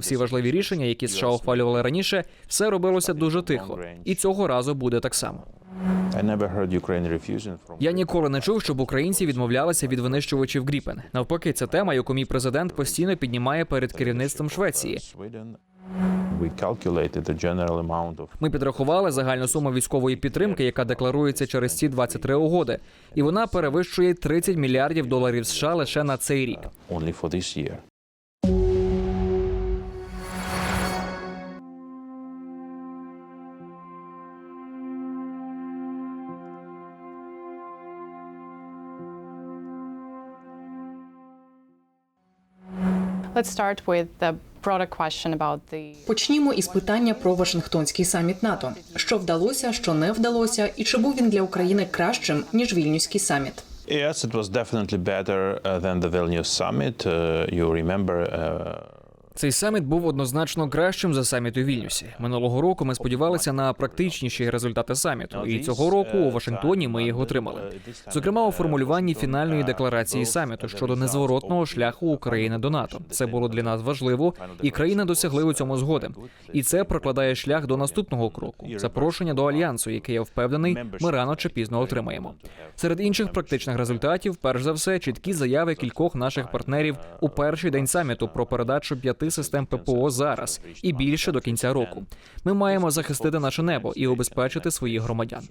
Всі важливі рішення, які США ухвалювали раніше, все робилося дуже тихо. І цього разу буде так само. Я ніколи не чув, щоб українці відмовлялися від винищувачів Гріпен. Навпаки, це тема, яку мій президент постійно піднімає перед керівництвом Швеції. Ми підрахували загальну суму військової підтримки, яка декларується через ці 23 угоди, і вона перевищує 30 мільярдів доларів США лише на цей рік. Let's start with the broader question about the Почнімо із питання про Вашингтонський саміт НАТО. Що вдалося, що не вдалося, і чи був він для України кращим ніж вільнюський саміт? Yes, it was definitely better uh, than the Vilnius summit. Uh, you remember uh, Цей саміт був однозначно кращим за саміт у Вільнюсі. Минулого року ми сподівалися на практичніші результати саміту, і цього року у Вашингтоні ми їх отримали. Зокрема, у формулюванні фінальної декларації саміту щодо незворотного шляху України до НАТО. Це було для нас важливо, і країни досягли у цьому згоди. І це прокладає шлях до наступного кроку запрошення до альянсу, який я впевнений, ми рано чи пізно отримаємо. Серед інших практичних результатів, перш за все, чіткі заяви кількох наших партнерів у перший день саміту про передачу п'яти систем ППО зараз і більше до кінця року. Ми маємо захистити наше небо і обезпечити своїх громадян.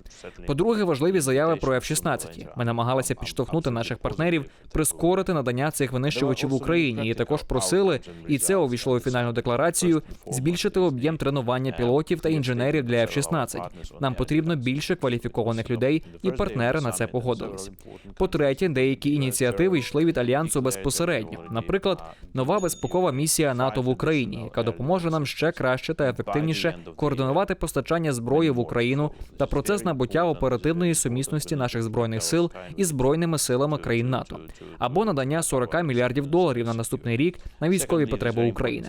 По-друге, важливі заяви про F-16. Ми намагалися підштовхнути наших партнерів прискорити надання цих винищувачів Україні, і також просили, і це увійшло у фінальну декларацію, збільшити об'єм тренування пілотів та інженерів для F-16. Нам потрібно більше кваліфікованих людей, і партнери на це погодились. По-третє, деякі ініціативи йшли від альянсу безпосередньо. Наприклад, нова безпекова місія НАТО в Україні, яка допоможе нам ще краще та ефективніше координувати постачання зброї в Україну та процес набуття оперативної сумісності наших збройних сил із збройними силами країн НАТО, або надання 40 мільярдів доларів на наступний рік на військові потреби України.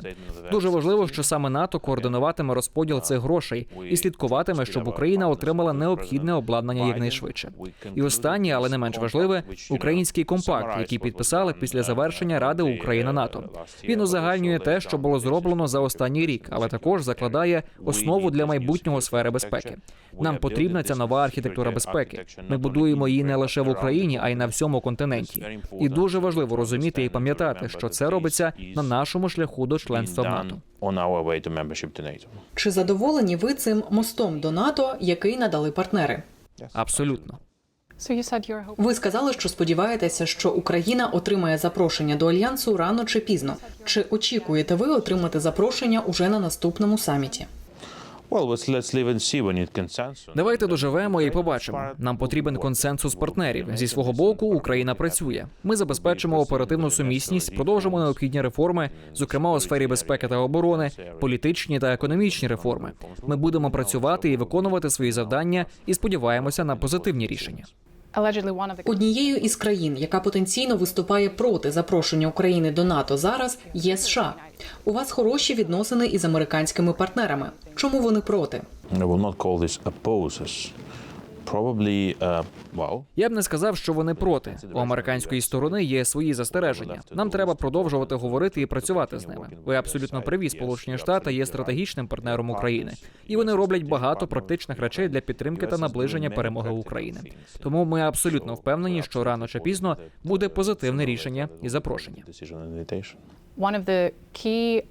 Дуже важливо, що саме НАТО координуватиме розподіл цих грошей і слідкуватиме, щоб Україна отримала необхідне обладнання якнайшвидше. І останнє, але не менш важливе, український компакт, який підписали після завершення Ради Україна НАТО. Він узагальнює те, що було зроблено за останній рік, але також закладає основу для майбутнього сфери безпеки. Нам потрібна ця нова архітектура безпеки. Ми будуємо її не лише в Україні, а й на всьому континенті. І дуже важливо розуміти і пам'ятати, що це робиться на нашому шляху до членства в НАТО. Чи задоволені ви цим мостом до НАТО, який надали партнери? Абсолютно. Ви сказали, що сподіваєтеся, що Україна отримає запрошення до альянсу рано чи пізно. Чи очікуєте ви отримати запрошення уже на наступному саміті? Давайте доживемо і побачимо. Нам потрібен консенсус партнерів. Зі свого боку, Україна працює. Ми забезпечимо оперативну сумісність, продовжимо необхідні реформи, зокрема у сфері безпеки та оборони, політичні та економічні реформи. Ми будемо працювати і виконувати свої завдання і сподіваємося на позитивні рішення. Allegedly one of Однією із країн, яка потенційно виступає проти запрошення України до НАТО зараз, є США. У вас хороші відносини із американськими партнерами. Чому вони проти? I will not call this opposes. Probably, uh, well, Я б не сказав, що вони проти. У американської сторони є свої застереження. Нам треба продовжувати говорити і працювати з ними. Ви абсолютно праві. Сполучені Штати є стратегічним партнером України, і вони роблять багато практичних речей для підтримки та наближення перемоги України. Тому ми абсолютно впевнені, що рано чи пізно буде позитивне рішення і запрошення. one of the key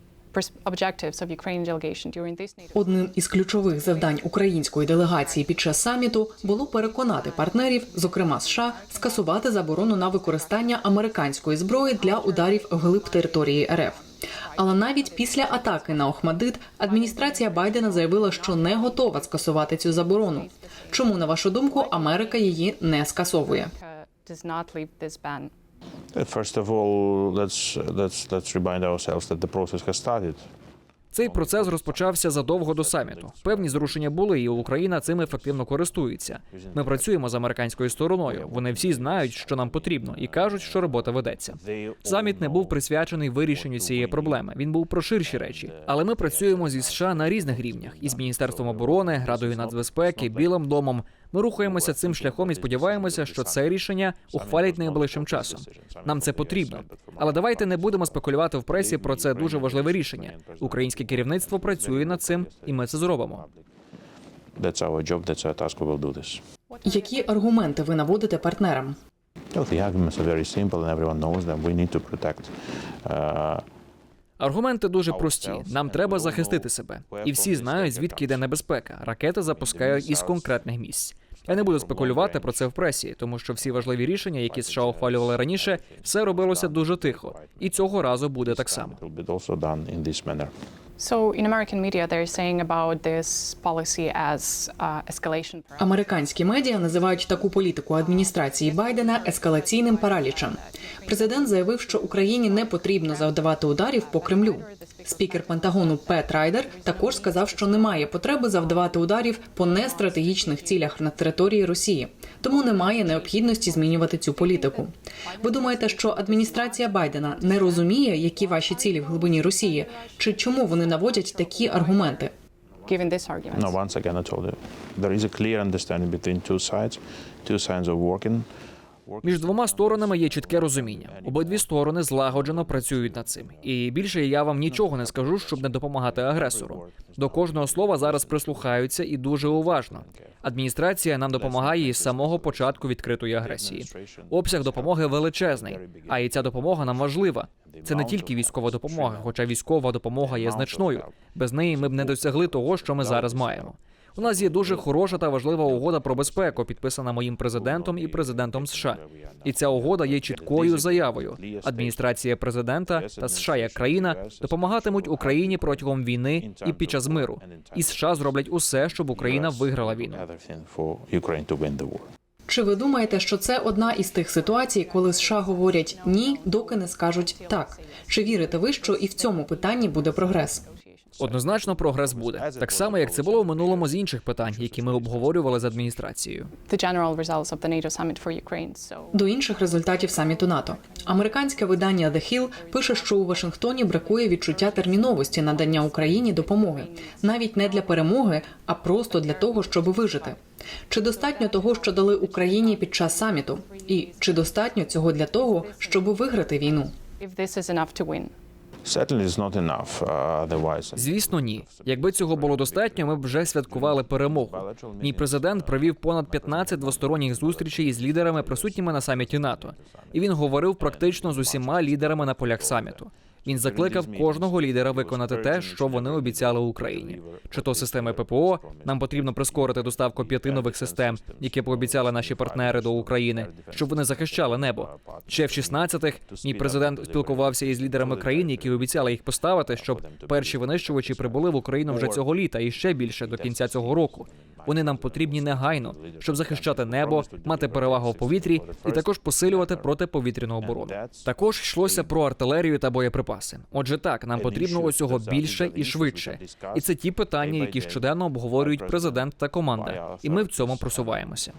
Одним із ключових завдань української делегації під час саміту було переконати партнерів, зокрема США, скасувати заборону на використання американської зброї для ударів вглиб території РФ. Але навіть після атаки на Охмадит адміністрація Байдена заявила, що не готова скасувати цю заборону. Чому, на вашу думку, Америка її не скасовує? Uh, First of all, let's let's let's remind ourselves that the process has started. Цей процес розпочався задовго до саміту. Певні зрушення були, і Україна цим ефективно користується. Ми працюємо з американською стороною. Вони всі знають, що нам потрібно, і кажуть, що робота ведеться. Саміт не був присвячений вирішенню цієї проблеми. Він був про ширші речі. Але ми працюємо зі США на різних рівнях із міністерством оборони, радою нацбезпеки, білим домом. Ми рухаємося цим шляхом і сподіваємося, що це рішення ухвалять найближчим часом. Нам це потрібно. Але давайте не будемо спекулювати в пресі про це дуже важливе рішення. Українське керівництво працює над цим, і ми це зробимо. That's our job, that's our task, we will do this. Які аргументи ви наводите партнерам? Well, the arguments are very simple and everyone knows them. We need to protect uh, Аргументи дуже прості. Нам треба захистити себе. І всі знають, звідки йде небезпека. Ракети запускають із конкретних місць. Я не буду спекулювати про це в пресі, тому що всі важливі рішення, які США ухвалювали раніше, все робилося дуже тихо. І цього разу буде так само. Uh. Американські медіа називають таку політику адміністрації Байдена ескалаційним паралічем. Президент заявив, що Україні не потрібно завдавати ударів по Кремлю. Спікер Пентагону Пет Райдер також сказав, що немає потреби завдавати ударів по нестратегічних цілях на території Росії, тому немає необхідності змінювати цю політику. Ви думаєте, що адміністрація Байдена не розуміє, які ваші цілі в глибині Росії, чи чому вони наводять такі аргументи? Given this argument. No, once again, I told you, there is a clear understanding between two sides. Two sides are working. Між двома сторонами є чітке розуміння. Обидві сторони злагоджено працюють над цим. І більше я вам нічого не скажу, щоб не допомагати агресору. До кожного слова зараз прислухаються і дуже уважно. Адміністрація нам допомагає із самого початку відкритої агресії. Обсяг допомоги величезний, а і ця допомога нам важлива. Це не тільки військова допомога, хоча військова допомога є значною. Без неї ми б не досягли того, що ми зараз маємо. У нас є дуже хороша та важлива угода про безпеку, підписана моїм президентом і президентом США. І ця угода є чіткою заявою. Адміністрація президента та США як країна допомагатимуть Україні протягом війни і під час миру. І США зроблять усе, щоб Україна виграла війну. Чи ви думаєте, що це одна із тих ситуацій, коли США говорять ні, доки не скажуть так? Чи вірите ви, що і в цьому питанні буде прогрес? Однозначно, прогрес буде так само, як це було в минулому з інших питань, які ми обговорювали з адміністрацією. До інших результатів саміту НАТО. Американське видання The Hill пише, що у Вашингтоні бракує відчуття терміновості надання Україні допомоги, навіть не для перемоги, а просто для того, щоб вижити. Чи достатньо того, що дали Україні під час саміту, і чи достатньо цього для того, щоб виграти війну? Uh, Звісно, ні. Якби цього було достатньо, ми б вже святкували перемогу. Мій президент провів понад 15 двосторонніх зустрічей із лідерами, присутніми на саміті НАТО, і він говорив практично з усіма лідерами на полях саміту. Він закликав кожного лідера виконати те, що вони обіцяли Україні. Чи то системи ППО нам потрібно прискорити доставку п'яти нових систем, які пообіцяли наші партнери до України, щоб вони захищали небо. Ще в 16-х мій президент спілкувався із лідерами країн, які обіцяли їх поставити, щоб перші винищувачі прибули в Україну вже цього літа і ще більше до кінця цього року. Вони нам потрібні негайно, щоб захищати небо, мати перевагу в повітрі і також посилювати протиповітряну оборону. Також йшлося про артилерію та боєприпаси. Отже, так нам потрібно усього більше і швидше. І це ті питання, які щоденно обговорюють президент та команда. І ми в цьому просуваємося.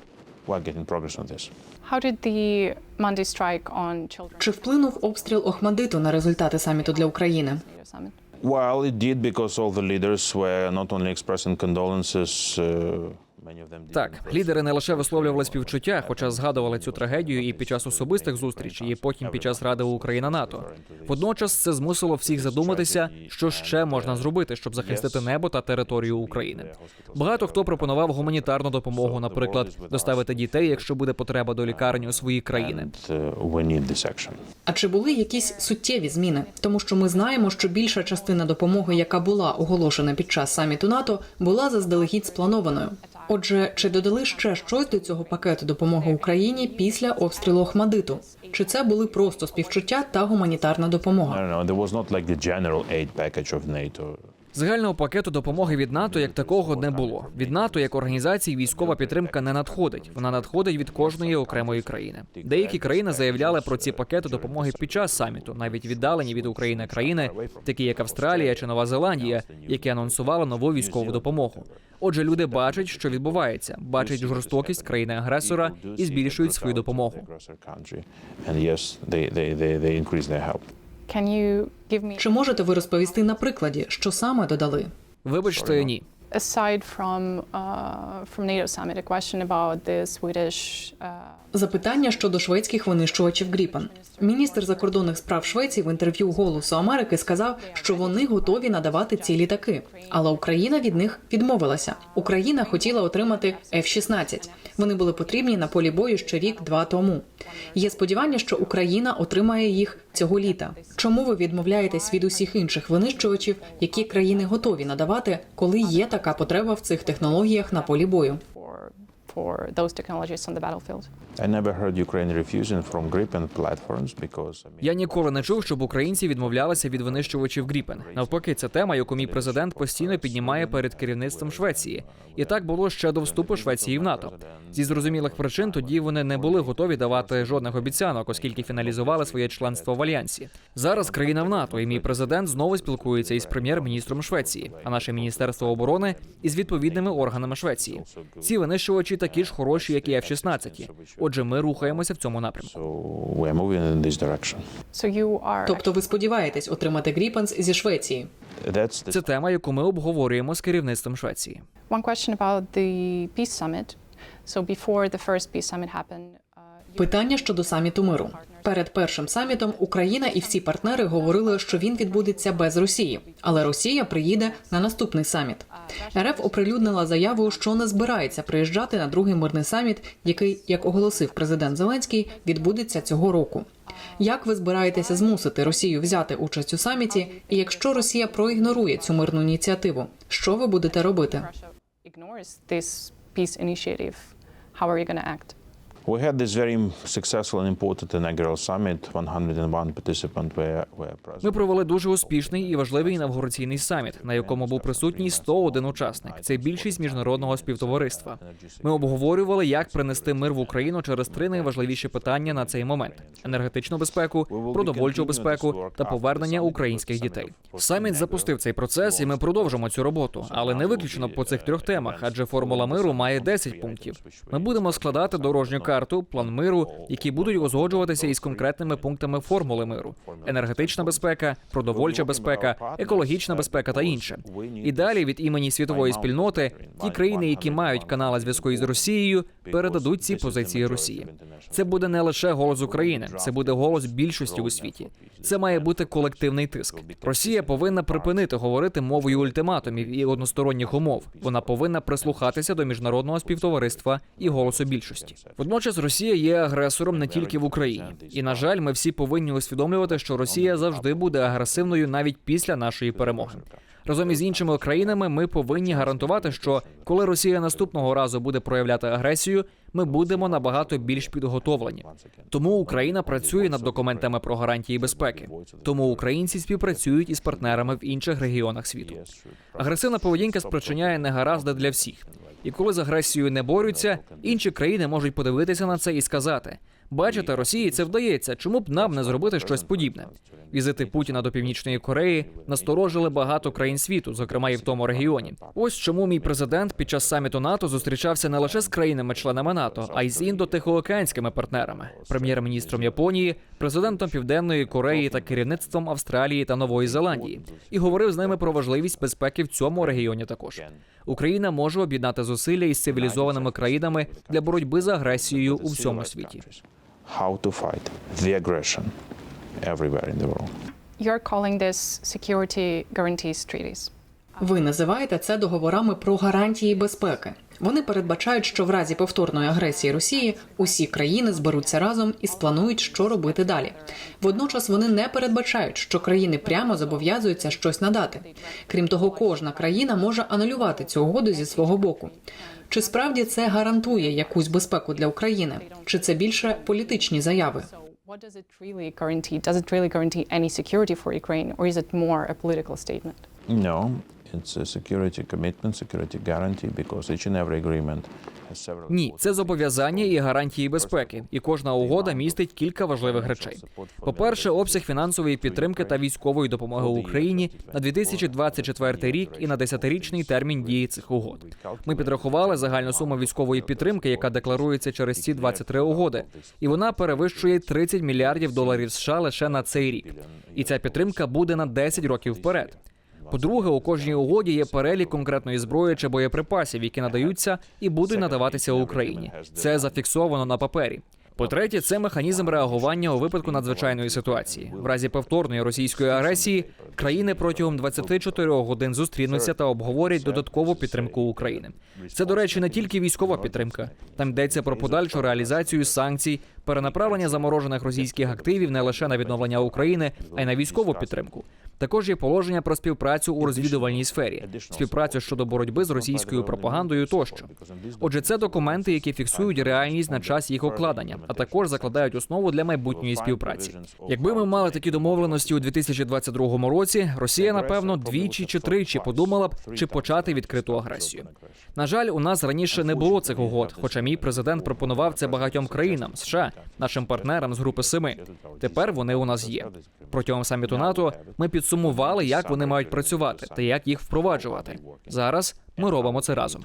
Чи вплинув обстріл Охмадиту на результати саміту для України? Well, it did because all the leaders were not only expressing condolences. Uh, Так, лідери не лише висловлювали співчуття, хоча згадували цю трагедію і під час особистих зустрічей, і потім під час Ради Україна НАТО. Водночас це змусило всіх задуматися, що ще можна зробити, щоб захистити небо та територію України. Багато хто пропонував гуманітарну допомогу, наприклад, доставити дітей, якщо буде потреба до лікарень у свої країни. uh. А чи були якісь суттєві зміни? Тому що ми знаємо, що більша частина допомоги, яка була оголошена під час саміту НАТО, була заздалегідь спланованою. Отже, чи додали ще щось до цього пакету допомоги Україні після обстрілу Охмадиту? Чи це були просто співчуття та гуманітарна допомога? Загального пакету допомоги від НАТО як такого не було. Від НАТО як організації військова підтримка не надходить. Вона надходить від кожної окремої країни. Деякі країни заявляли про ці пакети допомоги під час саміту, навіть віддалені від України країни, такі як Австралія чи Нова Зеландія, які анонсували нову військову допомогу. Отже, люди бачать, що відбувається, бачать жорстокість країни-агресора і збільшують свою допомогу. Чи можете ви розповісти на прикладі, що саме додали? Вибачте, ні. aside from uh, from NATO summit, a question about the Swedish. Uh, Запитання щодо шведських винищувачів Гріпен. Міністр закордонних справ Швеції в інтерв'ю Голосу Америки сказав, що вони готові надавати ці літаки, але Україна від них відмовилася. Україна хотіла отримати F-16. Вони були потрібні на полі бою ще рік-два тому. Є сподівання, що Україна отримає їх цього літа. Чому ви відмовляєтесь від усіх інших винищувачів, які країни готові надавати, коли є така потреба в цих технологіях на полі бою? Я ніколи не чув, щоб українці відмовлялися від винищувачів Гріпен. Навпаки, це тема, яку мій президент постійно піднімає перед керівництвом Швеції. І так було ще до вступу Швеції в НАТО. Зі зрозумілих причин тоді вони не були готові давати жодних обіцянок, оскільки фіналізували своє членство в альянсі. Зараз країна в НАТО, і мій президент знову спілкується із прем'єр-міністром Швеції, а наше міністерство оборони із відповідними органами Швеції. Ці винищувачі такі ж хороші, як і F-16. Отже, ми рухаємося в цьому напрямку. Тобто ви сподіваєтесь отримати Гріпенс зі Швеції? Це тема, яку ми обговорюємо з керівництвом Швеції. uh, Питання щодо саміту миру. Перед першим самітом Україна і всі партнери говорили, що він відбудеться без Росії, але Росія приїде на наступний саміт. РФ оприлюднила заяву, що не збирається приїжджати на другий мирний саміт, який, як оголосив президент Зеленський, відбудеться цього року. Як ви збираєтеся змусити Росію взяти участь у саміті? І якщо Росія проігнорує цю мирну ініціативу, що ви будете робити? How are you going to act? We had this very successful and important inaugural summit. 101 participants were, were present. Ми провели дуже успішний і важливий інавгураційний саміт, на якому був присутній 101 учасник. Це більшість міжнародного співтовариства. Ми обговорювали, як принести мир в Україну через три найважливіші питання на цей момент: енергетичну безпеку, продовольчу безпеку та повернення українських дітей. Саміт запустив цей процес, і ми продовжимо цю роботу, але не виключено по цих трьох темах, адже формула миру має 10 пунктів. Ми будемо складати дорожню карту, план миру, які будуть узгоджуватися із конкретними пунктами формули миру: енергетична безпека, продовольча безпека, екологічна безпека та інше. І далі від імені світової спільноти ті країни, які мають канали зв'язку із Росією, передадуть ці позиції Росії. Це буде не лише голос України, це буде голос більшості у світі. Це має бути колективний тиск. Росія повинна припинити говорити мовою ультиматумів і односторонніх умов. Вона повинна прислухатися до міжнародного співтовариства і голосу більшості. Водночас Росія є агресором не тільки в Україні, і на жаль, ми всі повинні усвідомлювати, що Росія завжди буде агресивною навіть після нашої перемоги. Разом із іншими країнами ми повинні гарантувати, що коли Росія наступного разу буде проявляти агресію, ми будемо набагато більш підготовлені. Тому Україна працює над документами про гарантії безпеки. Тому українці співпрацюють із партнерами в інших регіонах світу. Агресивна поведінка спричиняє негаразди для всіх. І коли з агресією не борються, інші країни можуть подивитися на це і сказати: бачите, Росії це вдається. Чому б нам не зробити щось подібне? Візити Путіна до північної Кореї насторожили багато країн світу, зокрема і в тому регіоні. Ось чому мій президент під час саміту НАТО зустрічався не лише з країнами-членами НАТО, а й з індо-тихоокеанськими партнерами, прем'єр-міністром Японії, президентом Південної Кореї та керівництвом Австралії та Нової Зеландії, і говорив з ними про важливість безпеки в цьому регіоні. Також Україна може об'єднати зусилля із цивілізованими країнами для боротьби з агресією у всьому світі. How to fight the aggression everywhere in the world. You're calling this security guarantees treaties. Ви називаєте це договорами про гарантії безпеки. Вони передбачають, що в разі повторної агресії Росії усі країни зберуться разом і спланують, що робити далі. Водночас вони не передбачають, що країни прямо зобов'язуються щось надати. Крім того, кожна країна може анулювати цю угоду зі свого боку. Чи справді це гарантує якусь безпеку для України? Чи це більше політичні заяви? So what does it really guarantee? Does it really guarantee any security for Ukraine, or is it more a political statement? No, it's a security commitment, security guarantee, because each and every agreement has several. Ні, це зобов'язання і гарантії безпеки, і кожна угода містить кілька важливих речей. По-перше, обсяг фінансової підтримки та військової допомоги Україні на 2024 рік і на 10-річний термін дії цих угод. Ми підрахували загальну суму військової підтримки, яка декларується через ці 23 угоди, і вона перевищує 30 мільярдів доларів США лише на цей рік. І ця підтримка буде на 10 років вперед. По-друге, у кожній угоді є перелік конкретної зброї чи боєприпасів, які надаються і будуть надаватися Україні. Це зафіксовано на папері. По-третє, це механізм реагування у випадку надзвичайної ситуації. В разі повторної російської агресії країни протягом 24 годин зустрінуться та обговорять додаткову підтримку України. Це, до речі, не тільки військова підтримка. Там йдеться про подальшу реалізацію санкцій, перенаправлення заморожених російських активів не лише на відновлення України, а й на військову підтримку. Також є положення про співпрацю у розвідувальній сфері, співпрацю щодо боротьби з російською пропагандою тощо. Отже, це документи, які фіксують реальність на час їх укладення, а також закладають основу для майбутньої співпраці. Якби ми мали такі домовленості у 2022 році, Росія напевно двічі чи тричі подумала б, чи почати відкриту агресію. На жаль, у нас раніше не було цих угод, хоча мій президент пропонував це багатьом країнам США, нашим партнерам з групи семи. Тепер вони у нас є. Протягом саміту НАТО ми підсумували, як вони мають працювати та як їх впроваджувати. Зараз ми робимо це разом.